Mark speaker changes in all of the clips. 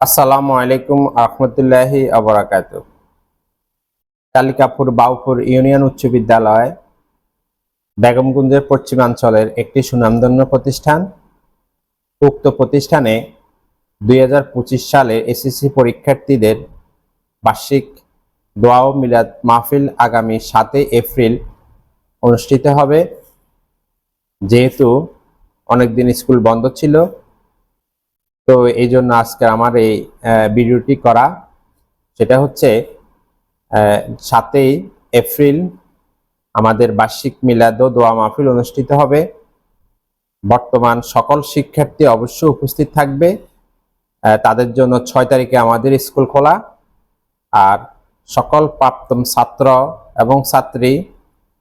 Speaker 1: আসসালামু আলাইকুম আহমতুল্লাহি আবরাকাত কালিকাপুর বাউপুর ইউনিয়ন উচ্চ বিদ্যালয়, বেগমগঞ্জের পশ্চিমাঞ্চলের একটি সুনামধন্য প্রতিষ্ঠান। উক্ত প্রতিষ্ঠানে দুই হাজার পঁচিশ সালে এসএসসি পরীক্ষার্থীদের বার্ষিক দোয়া ও মিলাদ মাহফিল আগামী সাতই এপ্রিল অনুষ্ঠিত হবে। যেহেতু অনেকদিন স্কুল বন্ধ ছিল তো এই জন্য আজকে আমার এই ভিডিওটি করা। সেটা হচ্ছে সাতই এপ্রিল আমাদের বার্ষিক মিলাদ দোয়া মাহফিল অনুষ্ঠিত হবে। বর্তমান সকল শিক্ষার্থী অবশ্যই উপস্থিত থাকবে। তাদের জন্য ছয় তারিখে আমাদের স্কুল খোলা। আর সকল প্রাপ্তম ছাত্র এবং ছাত্রী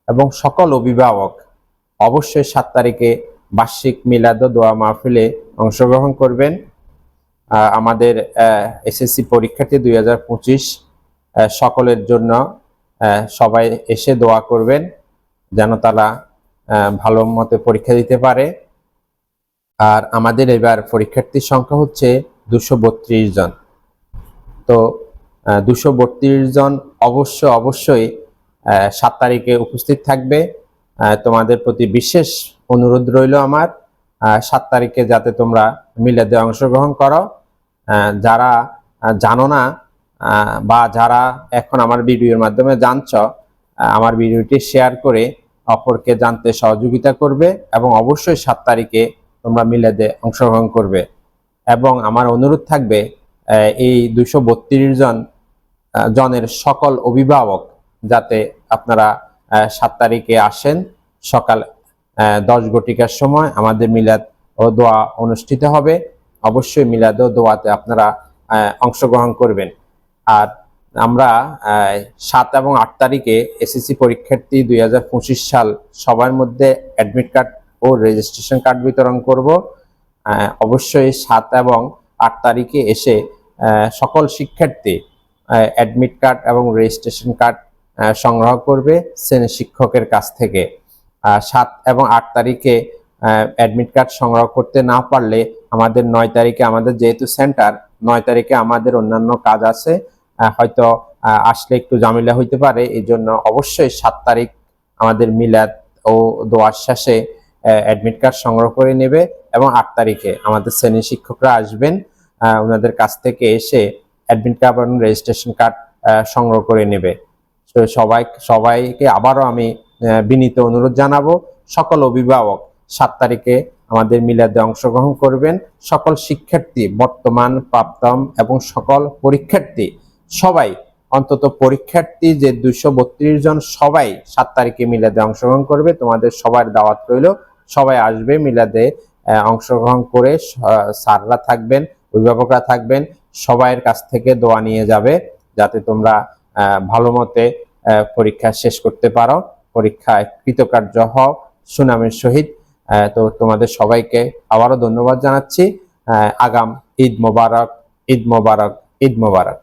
Speaker 1: এবং সকল অভিভাবক অবশ্যই সাত তারিখে বার্ষিক মিলাদ দোয়া মাহফিলে অংশগ্রহণ করবেন। আমাদের এসএসসি পরীক্ষার্থী দুই সকলের জন্য সবাই এসে দোয়া করবেন যেন তারা ভালো মতে পরীক্ষা দিতে পারে। আর আমাদের এবার পরীক্ষার্থীর সংখ্যা হচ্ছে দুশো জন। তো দুশো জন অবশ্য, অবশ্যই সাত তারিখে উপস্থিত থাকবে। তোমাদের প্রতি বিশেষ অনুরোধ রইল আমার। সাত তারিখে যাতে তোমরা মিলাদে অংশগ্রহণ করো। যারা জানো না বা যারা এখন আমার ভিডিওর মাধ্যমে জানছ আমার ভিডিওটি শেয়ার করে অপরকে জানতে সহযোগিতা করবে এবং অবশ্যই সাত তারিখে তোমরা মিলাদে অংশগ্রহণ করবে। এবং আমার অনুরোধ থাকবে এই দুশো জন জনের সকল অভিভাবক যাতে আপনারা সাত তারিখে আসেন, সকাল দশ ঘটিকার সময় আমাদের মিলাদ ও দোয়া অনুষ্ঠিত হবে। অবশ্যই মিলাদ দোয়াতে আপনারা অংশগ্রহণ করবেন। আর আমরা সাত এবং আট তারিখে এসএসসি পরীক্ষার্থী দুই হাজার পঁচিশ সাল সবার মধ্যে অ্যাডমিট কার্ড ও রেজিস্ট্রেশন কার্ড বিতরণ করব। অবশ্যই সাত এবং আট তারিখে এসে সকল শিক্ষার্থী অ্যাডমিট কার্ড এবং রেজিস্ট্রেশন কার্ড সংগ্রহ করবে শ্রেণি শিক্ষকের কাছ থেকে। সাত এবং আট তারিখে অ্যাডমিট কার্ড সংগ্রহ করতে না পারলে আমাদের নয় তারিখে আমাদের যেহেতু সেন্টার নয় তারিখে আমাদের অন্যান্য কাজ আছে। হয়তো আসলে একটু ঝামেলা হইতে পারে এই জন্য অবশ্যই সাত তারিখ আমাদের মিলাদ ও দোয়ার শেষে অ্যাডমিট কার্ড সংগ্রহ করে নেবে এবং আট তারিখে আমাদের শ্রেণি শিক্ষকরা আসবেন ওনাদের কাছ থেকে এসে অ্যাডমিট কার্ড এবং রেজিস্ট্রেশন কার্ড সংগ্রহ করে নেবে। তো সবাই, সবাইকে আবারও আমি বিনীত অনুরোধ জানাব, সকল অভিভাবক সাত তারিখে আমাদের মিলাদে অংশগ্রহণ করবেন। সকল শিক্ষার্থী বর্তমান প্রাপ্তম এবং সকল পরীক্ষার্থী। সবাই অন্তত পরীক্ষার্থী যে বত্রিশ জন সবাই সাত তারিখে মিলাদে অংশগ্রহণ করবে তোমাদের সবার দাওয়াত রইল। সবাই আসবে মিলাদে অংশগ্রহণ করে স- আহ, স্যাররা থাকবেন অভিভাবকরা থাকবেন সবাইয়ের কাছ থেকে দোয়া নিয়ে যাবে যাতে তোমরা ভালো মতে পরীক্ষা শেষ করতে পারো। পরীক্ষায় কৃতকার্য হও সুনামের সহিত তো তোমাদের সবাইকে আবারও ধন্যবাদ জানাচ্ছি। আগাম ঈদ মোবারক ঈদ মোবারক ঈদ মোবারক।